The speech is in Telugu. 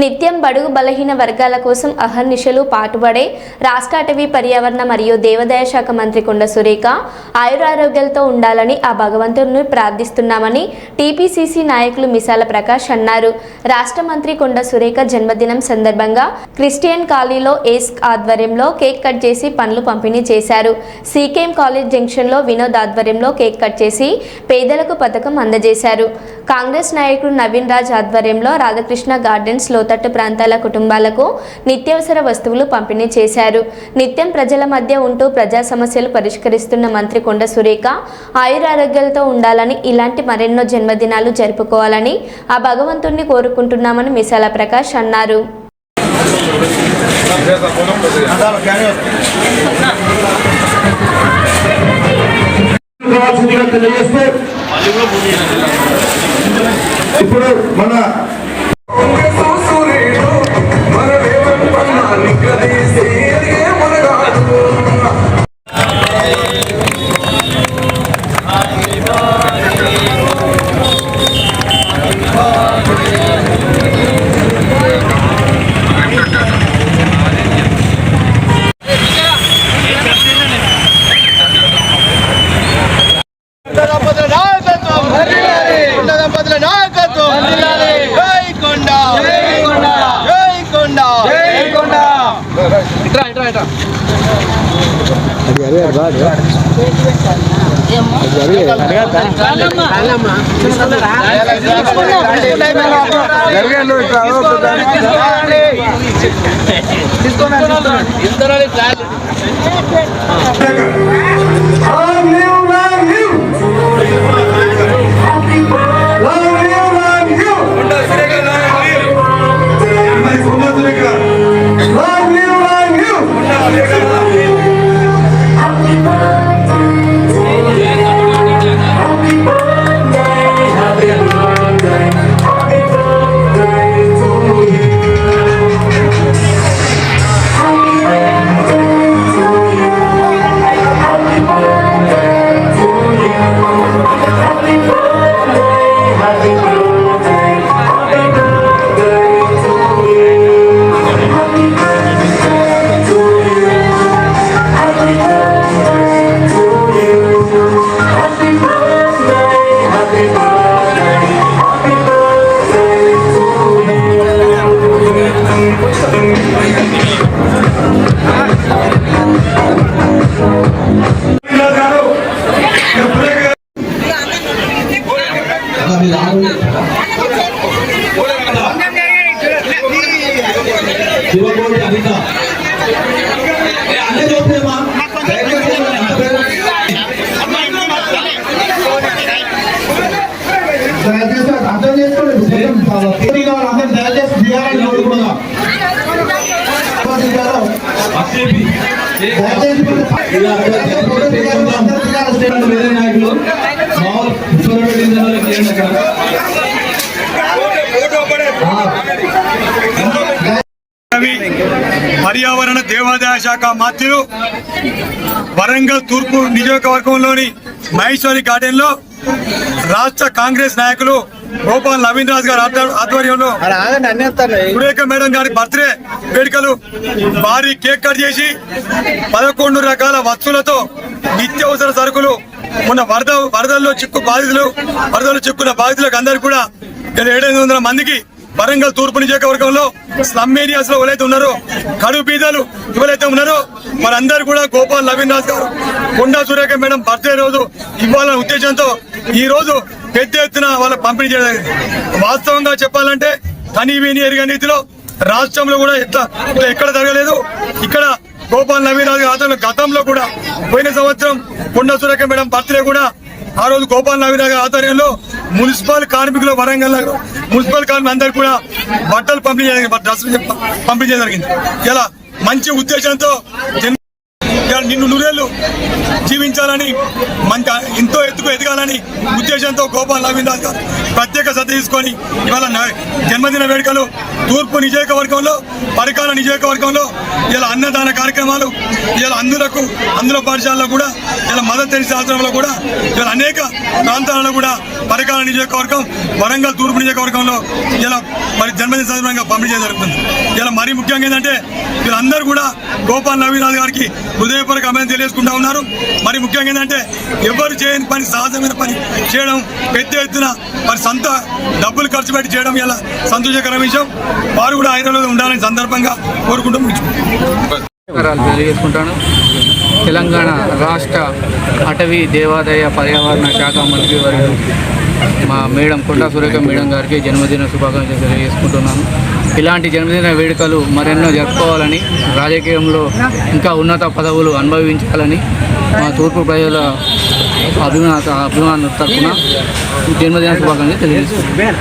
నిత్యం బడుగు బలహీన వర్గాల కోసం అహర్నిశలు పాటుపడే రాష్ట్ర అటవీ పర్యావరణ మరియు దేవాదాయ శాఖ మంత్రి కొండ సురేఖ ఆయురారోగ్యాలతో ఉండాలని ఆ భగవంతుడిని ప్రార్థిస్తున్నామని టీపీసీసీ నాయకులు మిసాల ప్రకాష్ అన్నారు. రాష్ట్ర మంత్రి కొండ సురేఖ జన్మదినం సందర్భంగా క్రిస్టియన్ కాలనీలో ఏస్క్ ఆధ్వర్యంలో కేక్ కట్ చేసి పండ్లు పంపిణీ చేశారు. సీకేఎం కాలేజ్ జంక్షన్లో వినోద్ ఆధ్వర్యంలో కేక్ కట్ చేసి పేదలకు పథకం అందజేశారు. కాంగ్రెస్ నాయకుడు నవీన్ రాజ్ ఆధ్వర్యంలో రాధాకృష్ణ గార్డెన్స్ లోతట్టు ప్రాంతాల కుటుంబాలకు నిత్యావసర వస్తువులు పంపిణీ చేశారు. నిత్యం ప్రజల మధ్య ఉంటూ ప్రజా సమస్యలు పరిష్కరిస్తున్న మంత్రి కొండ సురేఖ ఆయురారోగ్యాలతో ఉండాలని ఇలాంటి మరెన్నో జన్మదినాలు జరుపుకోవాలని ఆ భగవంతుణ్ణి కోరుకుంటున్నామని మిసాల ప్రకాష్ అన్నారు. ఇప్పుడు మన తీసుకోండి plan Long live, Sivakoti Anitha ఏ, అన్నీ చూసేమా దయచేసి అర్థం చేసుకోండి అందరూ దయచేసి దిగాలని కోరుకుందాం అసేపి దయచేసి వేరే నాయకులు మామూలు కూర్చోబెట్టిన పెట్టిన పర్యావరణ దేవాదాయ శాఖ మంత్రులు వరంగల్ తూర్పు నియోజకవర్గంలోని మహేశ్వరి గార్డెన్లో రాష్ట్ర కాంగ్రెస్ నాయకులు గోపాల్ నవీన్ రాజ్ గారి ఆధ్వ- ఆధ్వర్యంలో సురేఖ మేడం గారి బర్త్డే వేడుకలు భారీ కేక్ కట్ చేసి పదకొండు రకాల వస్తువులతో నిత్యావసర సరుకులు మొన్న వరద వరదల్లో చిక్కు బాధితులు వరదలు చిక్కున్న బాధితులకు అందరికీ కూడా ఏడైదు వందల మందికి వరంగల్ తూర్పు నియోజకవర్గంలో స్లమ్ ఏరియాస్లో ఎవరైతే ఉన్నారో కడు బీదలు ఎవరైతే ఉన్నారో వారందరూ కూడా గోపాల్ నవీన్ రాజ్ గారు కొండా సురేఖ మేడం బర్త్డే రోజు ఇవ్వాలనే ఉద్దేశంతో ఈ రోజు పెద్ద ఎత్తున వాళ్ళ పంపిణీ చేయడం వాస్తవంగా చెప్పాలంటే కనీ విని ఎరుగని రీతిలో రాష్ట్రంలో కూడా ఇట్లా ఎక్కడ జరగలేదు. ఇక్కడ గోపాల్ నవీన్ రాజు ఆధ్వర్యంలో గతంలో కూడా పోయిన సంవత్సరం కొండ సురేఖ మేడం బర్త్డే కూడా ఆ రోజు గోపాల్ నవీన్ రాజు ఆధ్వర్యంలో మున్సిపల్ కార్మికుల వరంగల్ మున్సిపల్ కార్మికులు అందరికి కూడా బట్టలు పంపిణీ చేయడం డ్రెస్సులు పంపిణీ చేయడం జరిగింది. ఇలా మంచి ఉద్దేశంతో నిన్ను నూరేళ్ళు జీవించాలని మంచి ఎంతో ఎత్తుకు ఎదగాలని ఉద్దేశంతో గోపాల్ నవీన్ గారు ప్రత్యేక శ్రద్ధ తీసుకొని ఇవాళ జన్మదిన వేడుకలు తూర్పు నియోజకవర్గంలో పరికాల నియోజకవర్గంలో ఇలా అన్నదాన కార్యక్రమాలు ఇలా అందులకు అందులో పాఠశాలలో కూడా ఇలా మదర్ తెలిసి ఆశ్రమంలో కూడా ఇలా అనేక ప్రాంతాలలో కూడా పరకాల నియోజకవర్గం వరంగల్ తూర్పు నియోజకవర్గంలో ఇలా మరి జన్మదిన సందర్భంగా పంపిణీ చేయడం జరుగుతుంది. ఇలా మరీ ముఖ్యంగా ఏంటంటే వీళ్ళందరూ కూడా గోపాల్ నవీనాథ్ గారికి హృదయపూర్వక అభినందన తెలియజేసుకుంటా ఉన్నారు. మరి ముఖ్యంగా ఏంటంటే ఎవరు చేయని పని సహజమైన పని చేయడం పెద్ద ఎత్తున మరి సొంత డబ్బులు ఖర్చు పెట్టి చేయడం ఇలా సంతోషకరమైన విషయం. వారు కూడా హైదరాబాద్ ఉండాలని సందర్భంగా కోరుకుంటూ తెలియజేసుకుంటాను. తెలంగాణ రాష్ట్ర అటవీ దేవాదాయ పర్యావరణ శాఖ మంత్రి వర్యులు మా మేడం కొండా సురేఖ మేడం గారికి జన్మదిన శుభాకాంక్షలు తెలియజేసుకుంటున్నాను. ఇలాంటి జన్మదిన వేడుకలు మరెన్నో జరుపుకోవాలని రాజకీయంలో ఇంకా ఉన్నత పదవులు అనుభవించాలని మా తూర్పు ప్రజల అభిమాన అభిమానుల తరఫున జన్మదిన శుభాకాంక్షలు తెలియజేస్తున్నాను.